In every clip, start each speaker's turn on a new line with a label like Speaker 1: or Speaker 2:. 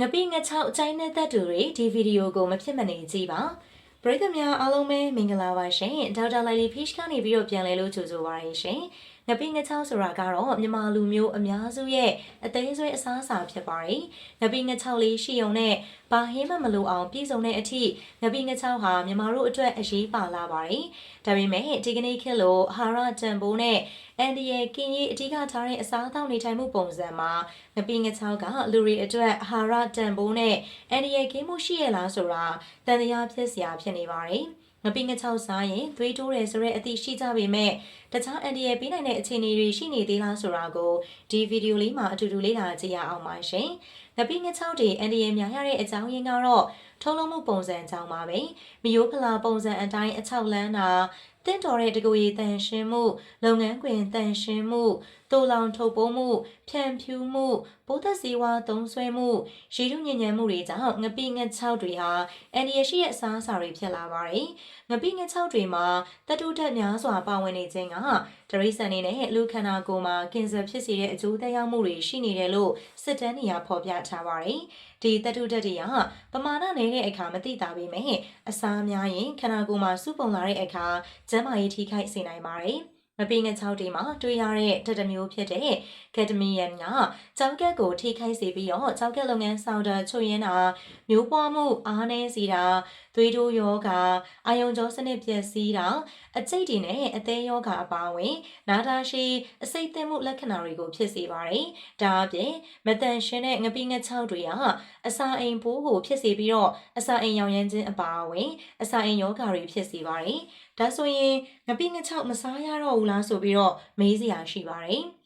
Speaker 1: ငပိငချောက်အချိုင်းနဲ့သက်တူတွေဒီဗီဒီယိုကိုမဖြစ်မနေကြည့်ပါပရိသတ်များအားလုံးပဲမင်္ဂလာပါရှင်ဒေါက်တာလိုက်လီဖိရှ်ကနေပြီးတော့ပြန်လဲလို့ကြိုဆိုပါရရှင် ငပိငချောက်ဆိုတာကတော့မြန်မာလူမျိုးအများစုရဲ့အသေးဆွဲအစားအစာဖြစ်ပါတယ်ငပိငချောက်လေးရှိုံနဲ့ဘာဟင်းမှမလိုအောင်ပြည့်စုံတဲ့အထိငပိငချောက်ဟာမြန်မာတို့အတွက်အရေးပါလာပါတယ်ဒါပေမဲ့ဒီကနေ့ခေတ်လို့အာဟာရတန်ဖိုးနဲ့အန်ဒီရဲ့ကင်းရေးအဓိကထားတဲ့အစားအသောက်နေထိုင်မှုပုံစံမှာငပိငချောက်ကလူတွေအတွက်အာဟာရတန်ဖိုးနဲ့အန်ဒီရဲ့ကင်းမှုရှိရလားဆိုတာတန်တရားဖြစ်စရာဖြစ်နေပါတယ် ငပိငချောက်စားရင်သွေးတိုးတယ်ဆိုတဲ့အသည့်ရှိကြပေမဲ့တခြားအန်ဒီရဲ့ပြီးနိုင်တဲ့အခြေအနေတွေရှိနေသေးလားဆိုတာကိုဒီဗီဒီယိုလေးမှာအတူတူလေ့လာကြည့်ရအောင်ပါရှင်။ငပိငချောက်တွေအန်ဒီရဲ့များရတဲ့အကြောင်းရင်းကတော့ထုံးလုံးမှုပုံစံအကြောင်းပါပဲ။မယိုးဖလာပုံစံအတိုင်းအချောက်လန်းတာ တင့်တော်တဲ့တကူရီတန်ရှင်းမှုလုပ်ငန်းခွင်တန်ရှင်းမှုတူလောင်ထုတ်ပိုးမှုဖြန့်ဖြူးမှုပိုးသက်စည်းဝါးသုံးဆွဲမှုရေထုညဉ့်ညံမှုတွေကြောင့်ငပိငချောက်တွေဟာအန်ဒီရရှိရဲ့အစားအစာတွေဖြစ်လာပါတယ်။ငပိငချောက်တွေမှာတတုတက်များစွာပါဝင်နေခြင်းကတရိษံနေနဲ့လူခန္ဓာကိုယ်မှာကင်ဆာဖြစ်စေတဲ့အကျိုးသက်ရောက်မှုတွေရှိနေတယ်လို့စစ်တမ်းနေရာဖော်ပြထားပါတယ်။ဒီတတုတက်တွေကပမာဏနေတဲ့အခါမသိတာပေမဲ့အစားများရင်ခန္ဓာကိုယ်မှာစုပုံလာတဲ့အခါကျန်းမာရေးထိခိုက်စေနိုင်ပါတယ်။မပင်ငချောက်တွေမှာတွေ့ရတဲ့ဓာတ်မျိုးဖြစ်တဲ့ကက်ဒမီယမ်ကကြောက်ကက်ကိုထိခိုက်စေပြီးတော့ကြောက်ကက်လုပ်ငန်းဆောင်တာချွတ်ရင်းတာမျိုးပွားမှုအားနည်းစေတာသွေးတိုးယောဂအာယုံကြောစနစ်ပျက်စီးတာအကျိတ်တွေနဲ့အသေးယောဂအပါအဝင်နာတာရှိအစိတ်သင့်မှုလက္ခဏာတွေကိုဖြစ်စေပါတယ်။ဒါအပြင်မတန်ရှင်းတဲ့ငပိငချောက်တွေကအစာအိမ်ပိုးကိုဖြစ်စေပြီးတော့အစာအိမ်ရောင်ရမ်းခြင်းအပါအဝင်အစာအိမ်ယောဂတွေဖြစ်စေပါတယ်။ ဒါဆိုရင်ငပိငချောက်မစားရတော့ဘူးလားဆိုပြီးတော့မေးစရာရှိပါတယ်။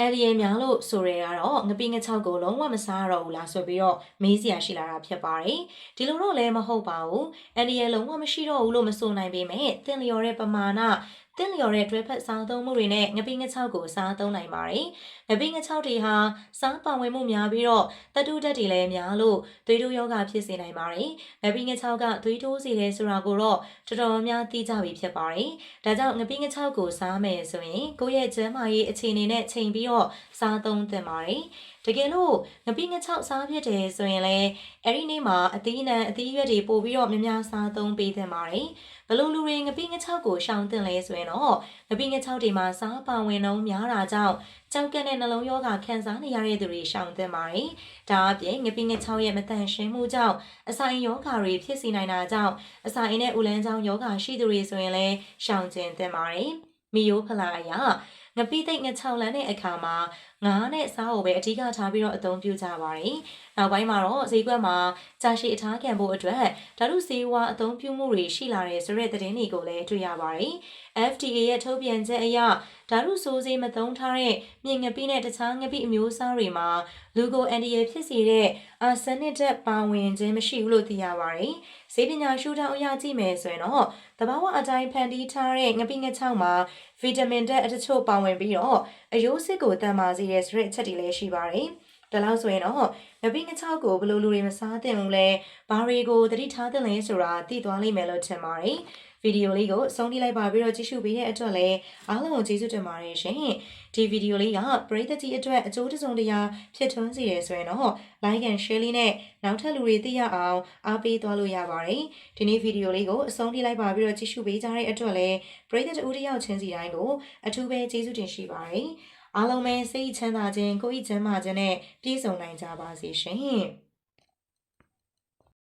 Speaker 1: အဲ့ဒီရများလို့ဆိုရဲကတော့ငပိငချောက်ကိုလုံးဝမစားရတော့ဘူးလားဆိုပြီးတော့မေးစရာရှိလာတာဖြစ်ပါတယ်ဒီလိုတော့လည်းမဟုတ်ပါဘူးအဲ့ဒီရလုံးဝမရှိတော့ဘူးလို့မဆိုနိုင်ပေမဲ့တင်လျော်တဲ့ပမာဏ တင့်လျော်တဲ့တွဲဖက်စားသုံးမှုတွေနဲ့ငပိငချောက်ကိုစားသုံးနိုင်ပါတယ်။ငပိငချောက်တွေဟာစားပါဝင်မှုများပြီးတော့တတုတက်တွေလည်းများလို့သွေးတိုးယောဂဖြစ်စေနိုင်ပါတယ်။ငပိငချောက်ကသွေးတိုးစေတယ်ဆိုတာကိုတော့တော်တော်များသိကြပြီဖြစ်ပါတယ်။ဒါကြောင့်ငပိငချောက်ကိုစားမယ်ဆိုရင်ကိုယ့်ရဲ့ကျန်းမာရေးအခြေအနေနဲ့ချိန်ပြီးတော့စားသုံးသင့်ပါတယ်။ တကယ်လို့ငပိငချောက်စားဖြစ်တယ်ဆိုရင်လည်းအဲ့ဒီနေ့မှာအသီးနှံအသီးရွက်တွေပို့ပြီးတော့များများစားသုံးပေးသင့်ပါတယ်။ဘလို့လူတွေငပိငချောက်ကိုရှောင်တင်လဲဆိုရင်တော့ငပိငချောက်တွေမှာစားပါဝင်နှုန်းများတာကြောင့်ကြောက်ကက်တဲ့နှလုံးရောဂါခံစားနေရတဲ့သူတွေရှောင်တင်ပါတယ်။ဒါအပြင်ငပိငချောက်ရဲ့မတန်ရှင်းမှုကြောင့်အစာအိမ်ရောဂါတွေဖြစ်စေနိုင်တာကြောင့်အစာအိမ်နဲ့ဥလန်းချောင်းရောဂါရှိသူတွေဆိုရင်လည်းရှောင်ကျဉ်တင်ပါတယ်။မီယိုဖလာအရာငပိသိတ်ငချောက်လန်းတဲ့အခါမှာ ငါးနဲ့စားကိုပဲအဓိကထားပြီးတော့အသုံးပြုကြပါတယ်။နောက်ပိုင်းမှာတော့ဈေးကွက်မှာကြာရှည်အထားခံဖို့အတွက်ဓာတုဆေးဝါးအသုံးပြုမှုတွေရှိလာတဲ့ဆိုတဲ့သတင်းတွေကိုလည်းတွေ့ရပါတယ်။ FDA ရဲ့ထုတ်ပြန်ချက်အရဓာတုဆိုးဆေးမသုံးထားတဲ့မြင်ငပိနဲ့တခြားငပိအမျိုးအစားတွေမှာလူကိုအန်ဒီရဖြစ်စေတဲ့အာဆန်နစ်ဓာတ်ပါဝင်ခြင်းမရှိဘူးလို့သိရပါတယ်။ဈေးပညာရှုထောင့်အရကြည့်မယ်ဆိုရင်တော့တဘာဝအတိုင်းဖန်တီးထားတဲ့ငပိငချောင်းမှာဗီတာမင်ဓာတ်အချို့ပါဝင်ပြီးတော့အယိုးစစ်ကိုတန်ပါစေတဲ့ဆိုတဲ့အချက်တွေလည်းရှိပါတယ်။ဒါလို့ဆိုရင်တော့ငပိငချောက်ကိုဘယ်လိုလူတွေမစားသင့်ဘူးလဲဘာတွေကိုသတိထားသင့်လဲဆိုတာသိသွားလိမ့်မယ်လို့ထင်ပါတယ်။ဗီဒီယိုလေးကိုအဆုံးထိလိုက်ပါပြီးတော့ကြည့်ရှုပေးတဲ့အတွက်လည်းအားလုံးကိုကျေးဇူးတင်ပါတယ်ရှင်ဒီဗီဒီယိုလေးကပရိသတ်ကြီးအတွက်အကျိုးတစုံတရာဖြစ်ထွန်းစေရဆိုရင်တော့ like and share လေးနဲ့နောက်ထပ်လူတွေသိရအောင်အားပေးသွားလို့ရပါတယ်ဒီနေ့ဗီဒီယိုလေးကိုအဆုံးထိလိုက်ပါပြီးတော့ကြည့်ရှုပေးကြတဲ့အတွက်လည်းပရိသတ်တူတယောက်ချင်းစီတိုင်းကိုအထူးပဲကျေးဇူးတင်ရှိပါတယ် အားလုံးပဲစိတ်ချမ်းသာခြင်းကိုယ်ဤချမ်းသာခြင်းနဲ့ပြည့်စုံနိုင်ကြပါစေရှင်